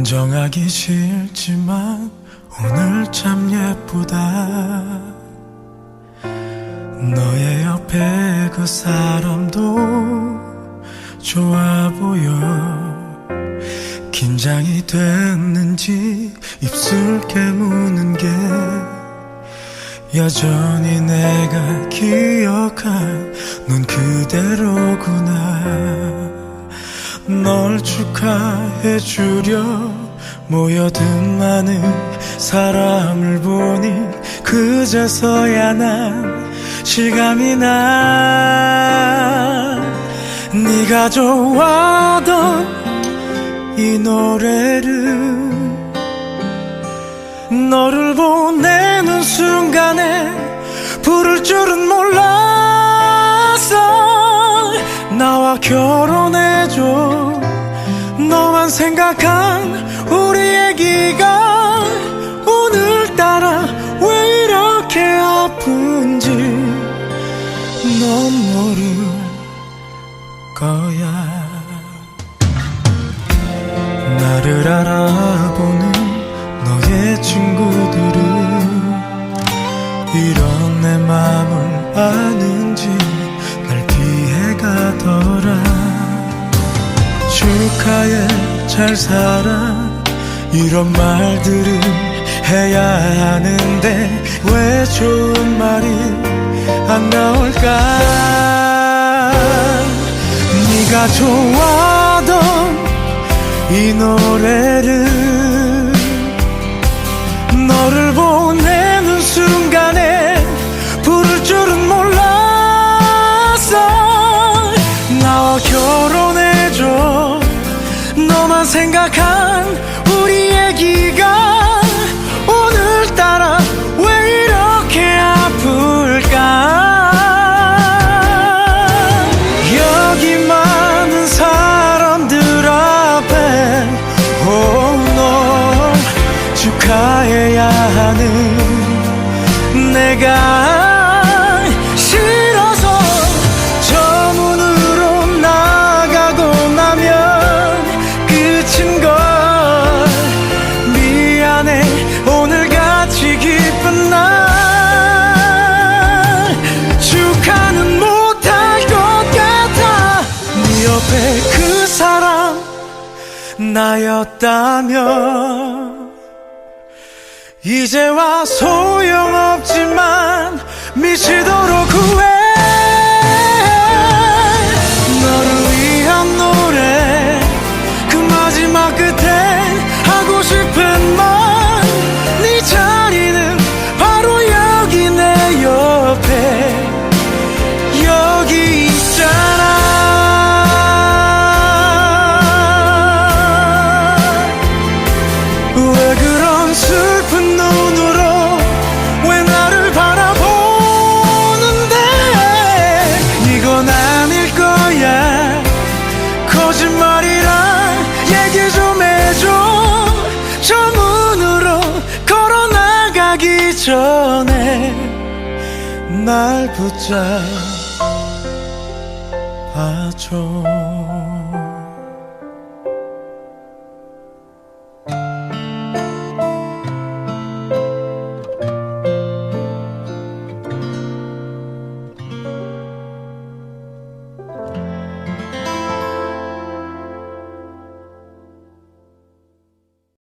인정하기 싫지만 오늘 참 예쁘다. 너의 옆에 그 사람도 좋아 보여. 긴장이 됐는지 입술 깨무는 게 여전히 내가 기억한 넌 그대로구나 널 축하해 주려 모여든 많은 사람을 보니 그제서야 난 실감이 나. 네가 좋아하던 이 노래를 너를 보내는 순간에 부를 줄은 몰랐어. 나와 결혼해줘 너만 생각한 우리 애기가 오늘따라 왜 이렇게 아픈지 넌 모를 거야. 나를 알아보는 너의 친구들은 이런 내 맘을 아는지 날 피해가더라 축하해 잘 살아. 이런 말들을 해야 하는데 왜 좋은 말이 안 나올까? 네가 좋아하던 이 노래를 너를 보 축하해야 하는 내가 싫어서 저 문으로 나가고 나면 끝인 걸. 미안해 오늘같이 기쁜 날. 축하는 못할 것 같아. 네 옆에 그 사람 나였다면 이제와 소용없지만 미치도록 후회 날 붙잡아줘